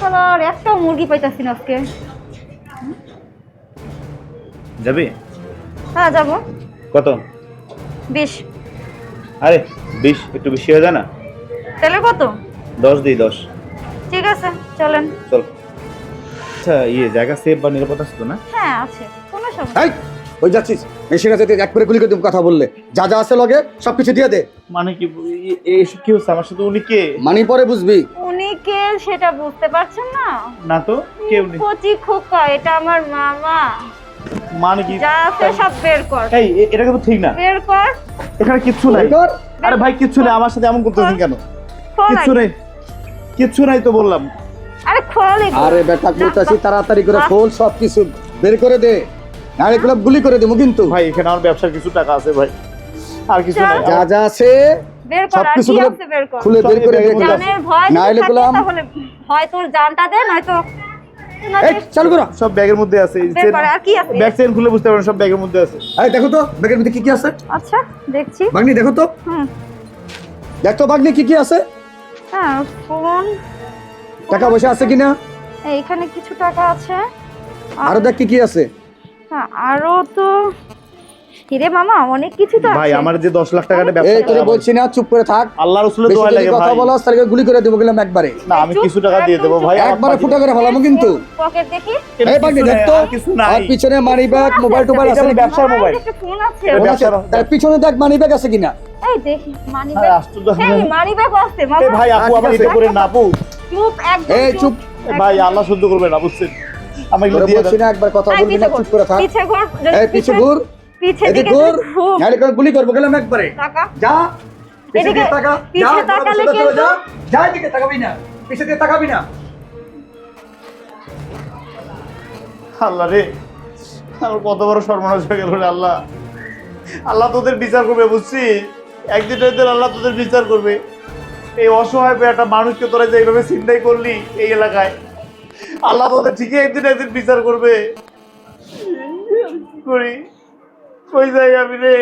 শালার একটাও মুরগি পাইতাছি না আজকে। যাবি? হ্যাঁ যাব। কত? বিশ। আরে বিশ? একটু বেশি হয়ে যায় না? তাহলে কত? দশ দিই দশ। ঠিক আছে চলেন। চল। আচ্ছা ইয়ে জায়গা সেফ বা নিরাপদ আছে তো না? হ্যাঁ আছে। কোনো সমস্যা এই ওই যাচ্ছিস? মেশিন আছে এক করে গুলি করে দেবো কথা বললে। যা যা আছে লগে সব কিছু দিয়ে দে। মানে কি কি হচ্ছে? আমার সাথে উনি কে? মানি পরে বুঝবি। উনি কে সেটা বুঝতে পারছেন না? না তো কে উনি কচি খোকা এটা আমার মামা। মানে কি? যা আছে সব বের কর। এই এটা কিন্তু ঠিক না। বের কর। এখানে কিচ্ছু নাই। আরে ভাই কিচ্ছু নাই আমার সাথে এমন করতেছেন কেন? কিচ্ছু নাই। কিচ্ছু নাই তো বললাম। আরে খোল আরে বেটা তাড়াতাড়ি করে। খোল সব কিছু বের করে দে। নাহলে এগুলো গুলি করে দেবো কিন্তু ভাই এখানে আমার ব্যবসার কিছু টাকা আছে ভাই। আর কিছু নাই। যা যা আছে বের কর আর কি আছে বের কর। খুলে বের করে দে জানের ভয় তাহলে হয় তোর জানটা দে নয়তো এই চালু করো। সব ব্যাগের মধ্যে আছে বের করে, আর কি আছে? ব্যাগ চেন খুলে বুঝতে পারেন সব ব্যাগের মধ্যে আছে। এই দেখো তো ব্যাগের মধ্যে কি কি আছে? আচ্ছা দেখছি। বাগনি দেখো তো। হুম। দেখ তো বাগনি কি কি আছে? হ্যাঁ ফোন টাকা পয়সা আছে কিনা? এইখানে কিছু টাকা আছে। আরও দেখ কি কি আছে। হ্যাঁ, আরও তো হিরে মামা? অনেক কিছু তো ভাই আমার যে দশ লাখ টাকাটা ব্যবসা এই তোরে করা বলছি না চুপ করে থাক। আল্লাহ রসুলের দোয়া লাগে কথা ভাই। বলো তাহলে গুলি করে দেবো গেলাম একবারে। না আমি কিছু টাকা দিয়ে দেবো। ভাই একবারে ফুটা করে ফেলাবো কিন্তু। পকেট দেখি। এই বাগনি দেখ তো আর কিছু নাই। আর পিছনে মানি ব্যাগ মোবাইল টোবাইল আছে ব্যবসার মোবাইল একটা ফোন আছে। তার পিছনে দেখ মানি ব্যাগ আছে কিনা? এই দেখি মানি আরে ব্যাগ মানি ব্যাগ আছে মামা। এ ভাই আপু আচ্ছা, আমার এটা করে না আপু। চুপ একদম এই চুপ। ভাই আল্লাহ সহ্য করবে না বুঝছেন? তোরে দিয়ে বলছি না একবার কথা এই, বলবি না চুপ করে থাক। পিছে ঘুর এই পিছে ঘুর। পিছে দিকে করে গুলি করব গেলাম একবারে। টাকা যা পিছে তাকা। পিছে তাকালে কিন্তু- যা। যা এদিকে তাকাবি না। পিছে দিয়ে তাকাবি না। আল্লাহ রে আমার কত বড় সর্বনাশ হয়ে গেল রে আল্লাহ। আল্লাহ তোদের বিচার করবে বুঝছি? একদিন একদিন আল্লাহ তোদের বিচার করবে। এই অসহায় পেয়ে একটা মানুষকে তোরা যে এইভাবে চিন্তাই করলি এই এলাকায় আল্লাহ তোদের ঠিকই একদিন একদিন বিচার করবে। করি? কই যাই আমি রে